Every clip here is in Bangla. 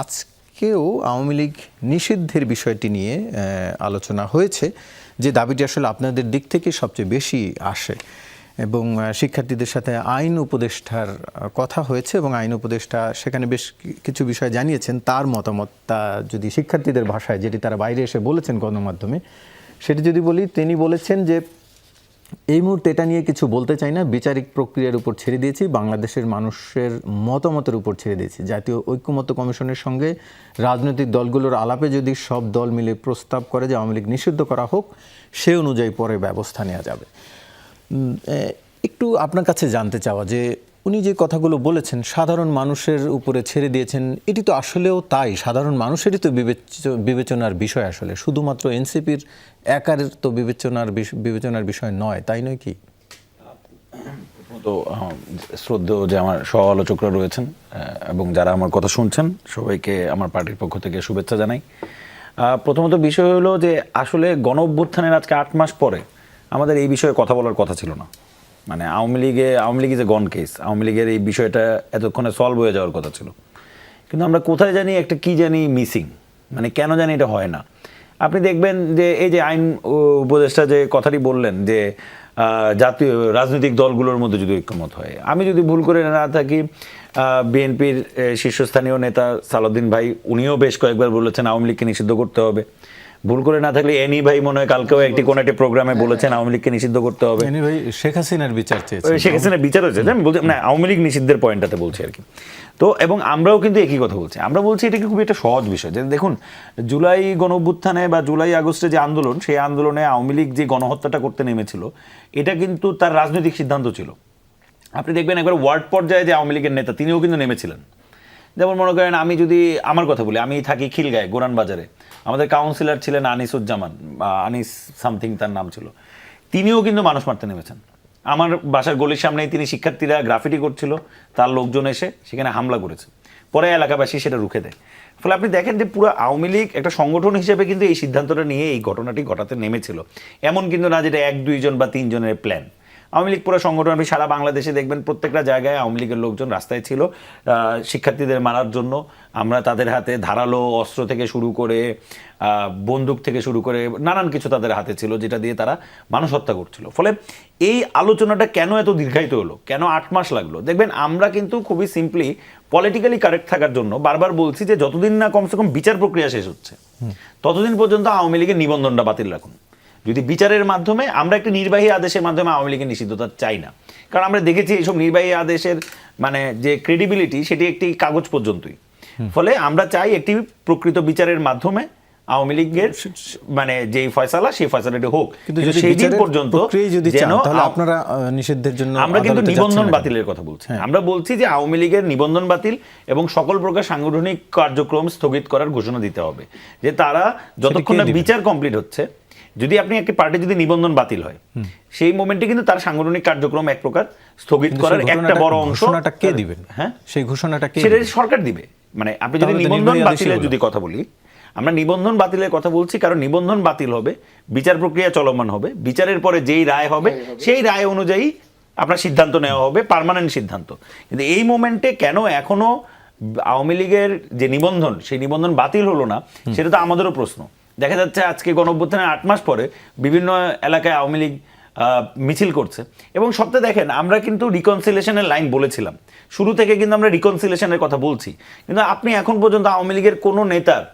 আজকেও আওয়ামী লীগ নিষিদ্ধের বিষয়টি নিয়ে আলোচনা হয়েছে, যে দাবিটি আসলে আপনাদের দিক থেকে সবচেয়ে বেশি আসে। এবং শিক্ষার্থীদের সাথে আইন উপদেষ্টার কথা হয়েছে এবং আইন উপদেষ্টা সেখানে বেশ কিছু বিষয় জানিয়েছেন। তার মতামত তা যদি শিক্ষার্থীদের ভাষায়, যেটি তারা বাইরে এসে বলেছেন গণমাধ্যমে, সেটি যদি বলি, তিনি বলেছেন যে এই মুহূর্তে এটা নিয়ে কিছু বলতে চাই না। বিচারিক প্রক্রিয়ার উপর ছেড়ে দিয়েছি, বাংলাদেশের মানুষের মতামতের উপর ছেড়ে দিয়েছি। জাতীয় ঐক্যমত্য কমিশনের সঙ্গে রাজনৈতিক দলগুলোর আলাপে যদি সব দল মিলে প্রস্তাব করে যে আওয়ামী লীগ নিষিদ্ধ করা হোক, সে অনুযায়ী পরে ব্যবস্থা নেওয়া যাবে। একটু আপনার কাছে জানতে চাওয়া যে উনি যে কথাগুলো বলেছেন, সাধারণ মানুষের উপরে ছেড়ে দিয়েছেন, এটি তো আসলেও তাই। সাধারণ মানুষেরই তো বিবেচ- বিবেচনার বিষয় আসলে। শুধুমাত্র এনসিপির একার তো বিবেচনার বিবেচনার বিষয় নয়, তাই নয় কি? তো শ্রদ্ধেয় যে আমার সহ আলোচকরা রয়েছেন এবং যারা আমার কথা শুনছেন, সবাইকে আমার পার্টির পক্ষ থেকে শুভেচ্ছা জানাই। প্রথমত বিষয় হলো যে, আসলে গণ অভ্যুত্থানের আজকে আট মাস পরে আমাদের এই বিষয়ে কথা বলার কথা ছিল না। মানে আওয়ামী লীগে, আওয়ামী লীগ এ গন কেস আওয়ামী লীগের এই বিষয়টা এতক্ষণে সলভ হয়ে যাওয়ার কথা ছিল। কিন্তু আমরা কোথায় জানি একটা কি জানি মিসিং মানে কেন জানি এটা হয় না। আপনি দেখবেন যে এই যে আইন উপদেষ্টা যে কথাটি বললেন যে জাতীয়, রাজনৈতিক দলগুলোর মধ্যে যদি ঐক্যমত হয়। আমি যদি ভুল করে না থাকি বিএনপির শীর্ষস্থানীয় নেতা সালাউদ্দিন ভাই, উনিও বেশ কয়েকবার বলেছেন আওয়ামী লীগকে নিষিদ্ধ করতে হবে। ভুল করে না থাকলে এনি ভাই মনে হয় কালকেও একটি কোন একটি প্রোগ্রামে বলেছেন আওয়ামী লীগকে নিষিদ্ধ করতে হবে। এনি ভাই শেখ হাসিনার বিচার চেয়েছেন ওই শেখ হাসিনার বিচার হয়েছে আমি বলছি না আওয়ামী লীগ নিষিদ্ধের পয়েন্টটাতে বলছি আর কি। তো এবং আমরাও কিন্তু একই কথা বলছি। আমরা বলছি এটা কি খুবই একটা সহজ বিষয় যে দেখুন জুলাই গণ অভ্যুত্থানে বা জুলাই আগস্টে যে আন্দোলন সেই আন্দোলনে আওয়ামী লীগ যে গণহত্যাটা করতে নেমেছিল এটা কিন্তু তার রাজনৈতিক সিদ্ধান্ত ছিল। আপনি দেখবেন একবার ওয়ার্ড পর্যায়ে যে আওয়ামী লীগের নেতা তিনিও কিন্তু নেমেছিলেন। যেমন মনে করেন আমি যদি আমার কথা বলি, আমি থাকি খিলগায় গোরান বাজারে আমাদের কাউন্সিলর ছিলেন আনিসুজ্জামান আনিস সামথিং তার নাম ছিল। তিনিও কিন্তু মানুষ মারতে নেমেছেন। আমার বাসার গলির সামনেই তিনি শিক্ষার্থীরা গ্রাফিটি করছিল, তার লোকজন এসে সেখানে হামলা করেছে। পরে এলাকাবাসী সেটা রুখে দেয়। ফলে আপনি দেখেন যে পুরো আওয়ামী লীগ একটা সংগঠন হিসেবে কিন্তু এই সিদ্ধান্তটা নিয়ে এই ঘটনাটি ঘটাতে নেমেছিল। এমন কিন্তু না যেটা এক দুইজন বা তিনজনের প্ল্যান আওয়ামী লীগ পুরো সংগঠন আপনি সারা বাংলাদেশে দেখবেন প্রত্যেকটা জায়গায় আওয়ামী লীগের লোকজন রাস্তায় ছিল। শিক্ষার্থীদের মারার জন্য আমরা তাদের হাতে ধারালো অস্ত্র থেকে শুরু করে বন্দুক থেকে শুরু করে নানান কিছু তাদের হাতে ছিল যেটা দিয়ে তারা মানুষ হত্যা করছিল। ফলে এই আলোচনাটা কেন এত দীর্ঘায়িত হলো? কেন আট মাস লাগল? দেখবেন আমরা কিন্তু খুবই সিম্পলি পলিটিক্যালি কারেক্ট থাকার জন্য বারবার বলছি যে যতদিন না কমসে কম বিচার প্রক্রিয়া শেষ হচ্ছে ততদিন পর্যন্ত আওয়ামী লীগের নিবন্ধনটা বাতিল রাখুন। যদি বিচারের মাধ্যমে আমরা একটা নির্বাহী আদেশের মাধ্যমে আওয়ামী লীগের নিষিদ্ধতা চাই না। কারণ আমরা দেখেছি এইসব নির্বাহী আদেশের মানে যে ক্রেডিবিলিটি সেটি একটি কাগজ পর্যন্তই। ফলে আমরা চাই একটি প্রকৃত বিচারের মাধ্যমে আওয়ামী লীগের মানে যেই ফয়সালা সেই ফয়সালাটি হোক। কিন্তু সেই দিন পর্যন্ত যদি তাহলে আপনারা নিষিদ্ধের জন্য আমরা কিন্তু নিবন্ধন? বাতিলের কথা বলছি। আমরা বলছি যে আওয়ামী লীগের নিবন্ধন বাতিল এবং সকল প্রকার সাংগঠনিক কার্যক্রম স্থগিত করার ঘোষণা দিতে হবে। যে তারা যতক্ষণ না বিচার কমপ্লিট হচ্ছে যদি আপনি একটি পার্টি যদি নিবন্ধন বাতিল হয় সেই মোমেন্টে কিন্তু তার সাংগঠনিক কার্যক্রম এক প্রকার স্থগিত করার একটা বড় অংশ কে দিবেন? হ্যাঁ? সেই ঘোষণাটা কে সেটা সরকার দিবে। মানে আপনি যদি নিবন্ধন বাতিলের যদি কথা বলি আমরা নিবন্ধন বাতিলের কথা বলছি কারণ নিবন্ধন বাতিল হবে বিচার প্রক্রিয়া চলমান হবে বিচারের পরে যেই রায় হবে সেই রায় অনুযায়ী আপনার সিদ্ধান্ত নেওয়া হবে পার্মানেন্ট সিদ্ধান্ত। কিন্তু এই মোমেন্টে কেন এখনও আওয়ামী লীগের যে নিবন্ধন সেই নিবন্ধন বাতিল হলো না সেটা তো আমাদেরও প্রশ্ন। দেখা যাচ্ছে আজকে গণঅভ্যুত্থানের আট মাস পরে বিভিন্ন এলাকায় আওয়ামী লীগ মিছিল করছে। এবং সপ্তাহে দেখেন, আমরা কিন্তু রিকনসিলেশনের লাইন বলেছিলাম। শুরু থেকে কিন্তু আমরা রিকনসিলেশনের কথা বলছি। কিন্তু আপনি এখন পর্যন্ত আওয়ামী লীগের কোনো নেতার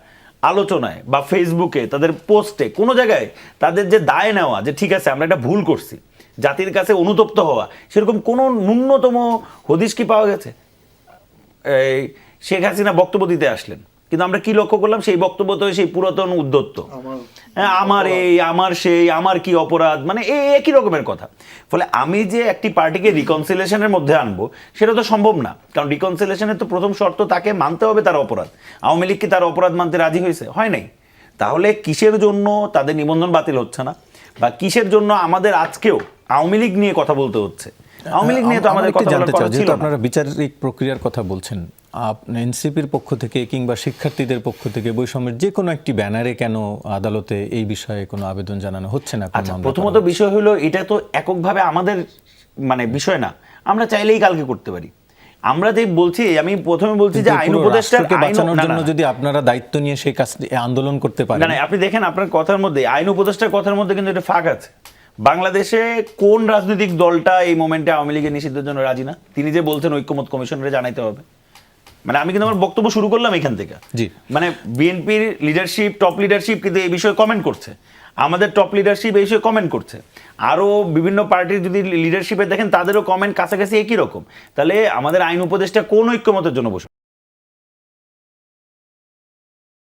আলোচনায় বা ফেসবুকে তাদের পোস্টে কোনো জায়গায় তাদের যে দায় নেওয়া, যে ঠিক আছে, আমরা একটা ভুল করছি, জাতির কাছে অনুতপ্ত হওয়া, সেরকম কোনো ন্যূনতম হদিশ কি পাওয়া গেছে? এই শেখ হাসিনা বক্তব্য দিতে আসলেন। কিন্তু আমরা কি লক্ষ্য করলাম? সেই বক্তব্য তো সেই পুরাতন উদ্যত্ত হ্যাঁ আমার এই আমার সেই আমার কি অপরাধ? মানে এই একই রকমের কথা। ফলে আমি যে একটি পার্টিকে রিকনসিলেশনের মধ্যে আনব সেটা তো সম্ভব না। কারণ রিকনসিলেশনের তো প্রথম শর্ত তাকে মানতে হবে তার অপরাধ। আওয়ামী লীগ কি তার অপরাধ মানতে রাজি হয়েছে? হয় নাই। তাহলে কিসের জন্য তাদের নিবন্ধন বাতিল হচ্ছে না? বা কিসের জন্য আমাদের আজকেও আওয়ামী লীগ নিয়ে কথা বলতে হচ্ছে? আওয়ামী লীগ নিয়ে তো আমাদের কথা বলার কথা ছিল আপনারা বিচারিক প্রক্রিয়ার কথা বলছেন এনসিপির পক্ষ থেকে কিংবা শিক্ষার্থীদের পক্ষ থেকে বৈষম্যের যে কোনো একটি ব্যানারে কেন আদালতে এই বিষয়ে কোনো আবেদন জানানো হচ্ছে না আচ্ছা প্রথমত বিষয় হলো এটা তো এককভাবে আমাদের মানে বিষয় না। আমরা চাইলেই কালকে করতে পারি। আমরা যে বলছি আমি প্রথমে বলছি যে আইন পুরো উপদেষ্টার বাঁচানোর জন্য যদি আপনারা দায়িত্ব নিয়ে সেই কাজ আন্দোলন করতে পারেন। না আপনি দেখেন আপনার কথার মধ্যে আইন উপদেষ্টার কথার মধ্যে কিন্তু এটা ফাঁক আছে। বাংলাদেশে কোন রাজনৈতিক দলটা এই মোমেন্টে আওয়ামী লীগের নিষিদ্ধের জন্য রাজি না? তিনি যে বলছেন ঐক্যমত কমিশনের জানাইতে হবে। মানে আমি কিন্তু আমার বক্তব্য শুরু করলাম এখান থেকে। জি। মানে বিএনপির লিডারশিপ টপ লিডারশিপ কিন্তু এই বিষয়ে কমেন্ট করছে। আমাদের টপ লিডারশিপ এই বিষয়ে কমেন্ট করছে। আরও বিভিন্ন পার্টির যদি লিডারশিপে দেখেন তাদেরও কমেন্ট কাছাকাছি একই রকম। তাহলে আমাদের আইন উপদেষ্টা কোন ঐক্যমতের জন্য বসে